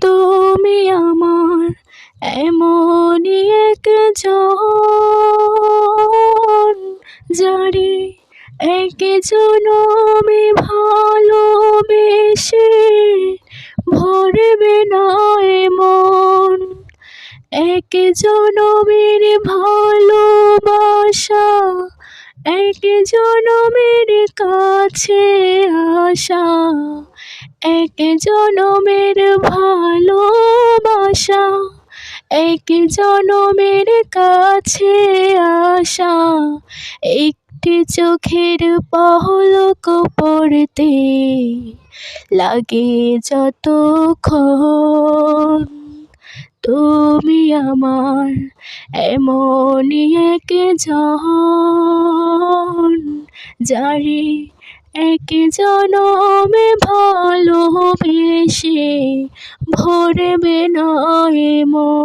তুমি আমার এমনই একজন যারে এক জনমে ভালোবেসে ভরবে না এমন। মন এক জনমের ভালোবাসা এক জনমের কাছে আসা এক জনমের ভালোবাসা এক জনমের কাছে আসা একটি চোখের পলক পড়তে লাগে যতক্ষণ। তুমি আমার এমনই একজন যারে এক জনমে ভালোবেসে ভরবে না এ মন।